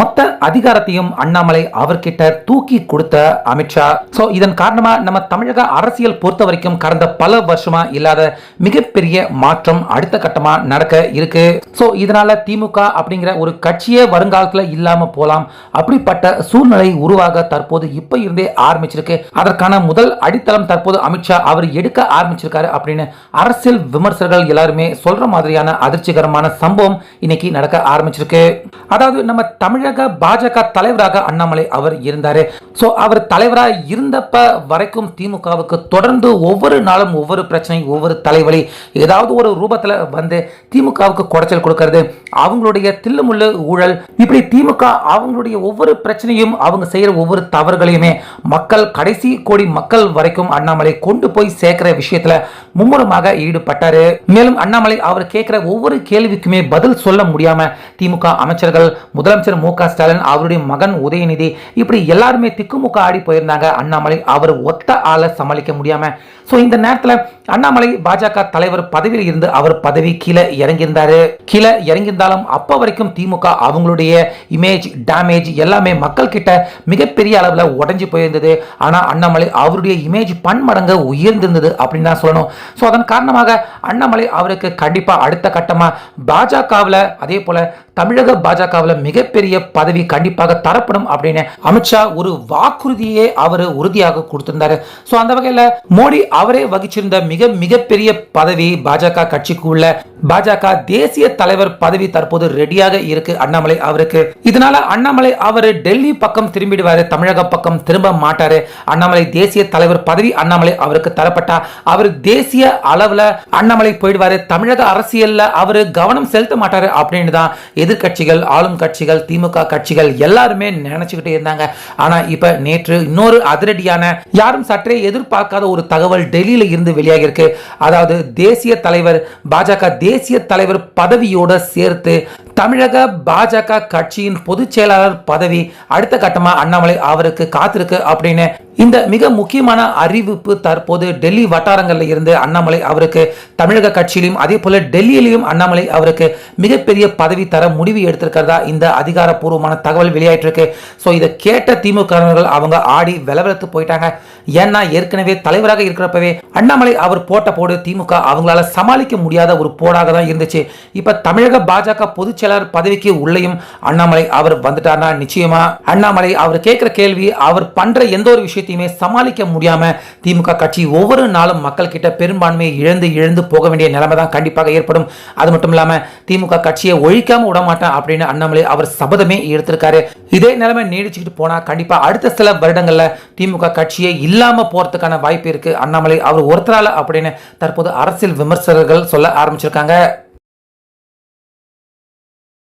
மொத்த அதிகாரத்தையும் அண்ணாமலை அவர்கிட்ட தூக்கி கொடுத்த அமித்ஷா சோ இதன் காரணமா நம்ம தமிழக அரசியல் பொறுத்த வரைக்கும் கடந்த பல வருஷமா இல்லாத மிகப்பெரிய மாற்றம் அடுத்த கட்டமா நடக்க இருக்கு. சோ இதனால திமுக அப்படிங்கிற ஒரு கட்சியே வருங்காலத்துல இல்லாம போலாம். அப்படிப்பட்ட சூழ்நிலை உருவாக தற்போது இப்ப இருந்தே ஆரம்பிச்சிருக்கு. அதற்கான முதல் அடித்தளம் தற்போது அமித்ஷா அவர் எடுக்க ஆரம்பிச்சிருக்காரு அப்படின்னு அரசியல் விமர்சகர்கள் எல்லாருமே சொல்ற மாதிரியான அதிர்ச்சிகரமான சம்பவம் இன்னைக்கு நடக்க ஆரம்பிச்சிருக்கு. அதாவது நம்ம தமிழக பாஜக தலைவராக அண்ணாமலை அவர் இருந்தார். ஸோ அவர் தலைவராக இருந்தப்ப வரைக்கும் திமுகவுக்கு தொடர்ந்து ஒவ்வொரு நாளும் ஒவ்வொரு பிரச்சனை ஒவ்வொரு தலைவலி ஏதாவது ஒரு ரூபத்தில் வந்து திமுகவுக்கு குடைச்சல் கொடுக்கறது அவங்களுடைய தில்லுமுள்ளு ஊழல் இப்படி திமுக அவங்களுடைய ஒவ்வொரு பிரச்சனையும் அவங்க செய்கிற ஒவ்வொரு தவறுகளையுமே மக்கள் கடைசி கோடி மக்கள் வரைக்கும் அண்ணாமலை கொண்டு போய் சேர்க்கிற விஷயத்தில் மும்முரமாக ஈடுபட்டார். மேலும் அண்ணாமலை அவர் கேட்கிற ஒவ்வொரு கேள்விக்குமே பதில் சொல்ல முடியாமல் திமுக அமைச்சர்கள் முதலமைச்சர் மு க ஸ்டாலின் அவருடைய மகன் உதயநிதி இப்படி எல்லாருமே திக்குமுக்க ஆடி போயிருந்தாங்க. அண்ணாமலை அவர் ஒத்த ஆளை சமாளிக்க முடியாம. ஸோ இந்த நேரத்தில் அண்ணாமலை பாஜக தலைவர் பதவியில் இருந்து அவர் பதவி கீழே இறங்கியிருந்தாரு. கீழே இறங்கியிருந்தாலும் அப்போ வரைக்கும் திமுக அவங்களுடைய இமேஜ் டேமேஜ் எல்லாமே மக்கள் கிட்ட மிகப்பெரிய அளவில் உடஞ்சி போயிருந்தது. ஆனால் அண்ணாமலை அவருடைய இமேஜ் பன்மடங்கு உயர்ந்திருந்தது அப்படின்னு தான் சொல்லணும். ஸோ அதன் காரணமாக அண்ணாமலை அவருக்கு கண்டிப்பாக அடுத்த கட்டமாக பாஜகவில் அதே போல் தமிழக பாஜகவில் மிகப்பெரிய பதவி கண்டிப்பாக தரப்படும் அப்படின்னு அமித்ஷா ஒரு வாக்குறுதியே அவர் உறுதியாக கொடுத்திருந்தாரு. ஸோ அந்த வகையில் மோடி அவரே வகிச்சிருந்த மிக மிகப்பெரிய பதவி பாஜக கட்சிக்கு உள்ள பாஜக தேசிய தலைவர் பதவி தற்போது ரெடியாக இருக்கு அண்ணாமலை அவருக்கு. இதனால அண்ணாமலை அவர் டெல்லி பக்கம் திரும்பிடுவாரு தமிழக பக்கம் திரும்ப மாட்டாரு. அண்ணாமலை தேசிய தலைவர் பதவி அண்ணாமலை அவருக்கு தரப்பட்டா அவர் தேசிய அளவுல அண்ணாமலை போயிடுவாரு தமிழக அரசியல்ல அவர் கவனம் செலுத்த மாட்டாரு அப்படின்னு தான் எதிர்கட்சிகள் ஆளும் கட்சிகள் திமுக கட்சிகள் எல்லாருமே நினைச்சுக்கிட்டே இருந்தாங்க. ஆனா இப்ப நேற்று இன்னொரு அதிரடியான யாரும் சற்றே எதிர்பார்க்காத ஒரு தகவல் டெல்லியில இருந்து வெளியாகி இருக்கு அதாவது தேசிய தலைவர் பாஜக தேசிய தலைவர் பதவியோட சேர்த்து தமிழக பாஜக கட்சியின் பொதுச் செயலாளர் பதவி அடுத்த கட்டமா அண்ணாமலை அவருக்கு காத்திருக்கு அப்படின்னு இந்த மிக முக்கியமான அறிவிப்பு தற்போது டெல்லி வட்டாரங்கள்ல இருந்து அண்ணாமலை அவருக்கு தமிழக கட்சியிலும் அதே போல டெல்லியிலையும் அண்ணாமலை அவருக்கு மிகப்பெரிய பதவி தர முடிவு எடுத்திருக்கிறதா இந்த அதிகாரப்பூர்வமான தகவல் வெளியாயிட்டிருக்கு. ஸோ இதை கேட்ட திமுக அவங்க ஆடி விலவெலத்து போயிட்டாங்க. ஏன்னா ஏற்கனவே தலைவராக இருக்கிறப்பவே அண்ணாமலை அவர் போட்ட போடு திமுக அவங்களால சமாளிக்க முடியாத ஒரு போடாக தான் இருந்துச்சு. இப்போ தமிழக பாஜக பொதுச் செயலாளர் பதவிக்கு உள்ளேயும் அண்ணாமலை அவர் வந்துட்டார்னா நிச்சயமா அண்ணாமலை அவர் கேட்கிற கேள்வி அவர் பண்ற எந்த ஒரு விஷயம் விஷயத்தையுமே சமாளிக்க முடியாமல் திமுக கட்சி ஒவ்வொரு நாளும் மக்கள் கிட்ட பெரும்பான்மையை இழந்து இழந்து போக வேண்டிய நிலைமை தான் கண்டிப்பாக ஏற்படும். அது மட்டும் இல்லாமல் திமுக கட்சியை ஒழிக்காமல் விட மாட்டேன் அப்படின்னு அண்ணாமலை அவர் சபதமே எடுத்திருக்காரு. இதே நிலைமை நீடிச்சுக்கிட்டு போனால் கண்டிப்பாக அடுத்த சில வருடங்களில் திமுக கட்சியே இல்லாமல் போகிறதுக்கான வாய்ப்பு இருக்குது அண்ணாமலை அவர் ஒருத்தரால் அப்படின்னு தற்போது அரசியல் விமர்சகர்கள் சொல்ல ஆரம்பிச்சிருக்காங்க.